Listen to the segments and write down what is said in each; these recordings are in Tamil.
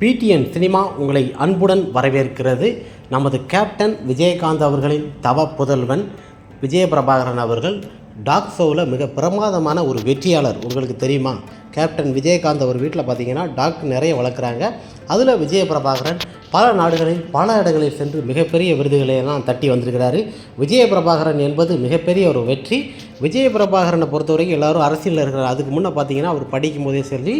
பிடிஎன் சினிமா உங்களை அன்புடன் வரவேற்கிறது. நமது கேப்டன் விஜயகாந்த் அவர்களின் தவ புதல்வன் விஜயபிரபாகரன் அவர்கள். டாக் ஷோவில் மிக பிரமாதமான ஒரு வெற்றியாளர். உங்களுக்கு தெரியுமா? கேப்டன் விஜயகாந்த் அவர் வீட்டில் பார்த்தீங்கன்னா டாக் நிறைய வளர்க்குறாங்க. அதில் விஜயபிரபாகரன் பல நாடுகளில் பல இடங்களில் சென்று மிகப்பெரிய விருதுகளை எல்லாம் தட்டி வந்திருக்கிறாரு. விஜயபிரபாகரன் என்பது மிகப்பெரிய ஒரு வெற்றி. விஜய பிரபாகரனை பொறுத்த பொறுத்தவரைக்கும் எல்லாரும் அரசியலில் இருக்கிறார் அதுக்கு முன்னே பார்த்தீங்கன்னா அவர் படிக்கும் போதே சரி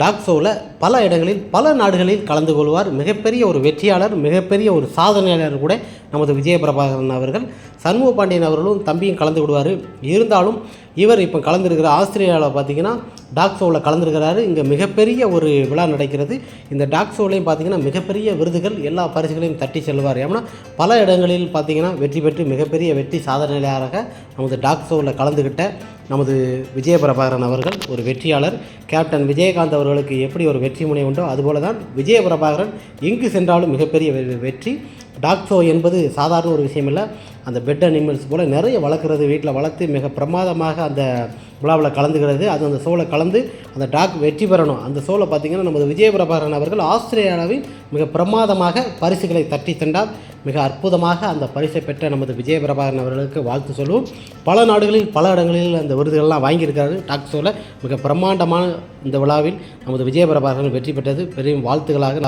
டாக் ஷோவில் பல இடங்களில் பல நாடுகளில் கலந்து கொள்வார். மிகப்பெரிய ஒரு வெற்றியாளர் மிகப்பெரிய ஒரு சாதனையாளர் கூட நமது விஜயபிரபாகரன் அவர்கள். சண்முக பாண்டியன் அவர்களும் தம்பியும் கலந்து விடுவார். இருந்தாலும் இவர் இப்போ கலந்துருக்கிற ஆஸ்திரேலியாவில் பார்த்தீங்கன்னா டாக் ஷோவில் கலந்துருக்கிறாரு. இங்கே மிகப்பெரிய ஒரு விழா நடக்கிறது. இந்த டாக் ஷோலையும் பார்த்தீங்கன்னா மிகப்பெரிய விருதுகள் எல்லா பரிசுகளையும் தட்டி செல்வார். ஏன்னா பல இடங்களில் பார்த்தீங்கன்னா வெற்றி பெற்று மிகப்பெரிய வெற்றி சாதனையாளராக நமது டாக் ஷோவில் கலந்துக்கிட்ட நமது விஜயபிரபாகரன் அவர்கள் ஒரு வெற்றியாளர். கேப்டன் விஜயகாந்த் அவர்களுக்கு எப்படி ஒரு வெற்றி முனை உண்டோ அதுபோல தான் விஜயபிரபாகரன் எங்கு சென்றாலும் மிகப்பெரிய வெற்றி. டாக் ஷோ என்பது சாதாரண ஒரு விஷயம் இல்லை அந்த பெட் அனிமல்ஸ் போல் நிறைய வளர்க்குறது வீட்டில் வளர்த்து மிக பிரமாதமாக அந்த விழாவில் கலந்துக்கிறது அது அந்த ஷோவில் கலந்து அந்த டாக் வெற்றி பெறணும். அந்த ஷோவில் பார்த்திங்கன்னா நமது விஜயபிரபாகரன் அவர்கள் ஆஸ்திரேலியாவில் மிக பிரமாதமாக பரிசுகளை தட்டி சென்றார் மிக அற்புதமாக அந்த பரிசை பெற்ற நமது விஜயபிரபாகரன் அவர்களுக்கு வாழ்த்து சொல்லுவோம். பல நாடுகளில் பல இடங்களில் அந்த விருதுகள்லாம் வாங்கியிருக்காரு டாக் ஷோவில் மிக பிரம்மாண்டமான இந்த விழாவில் நமது விஜயபிரபாகரன் வெற்றி பெற்றது. பெரும் வாழ்த்துக்களாக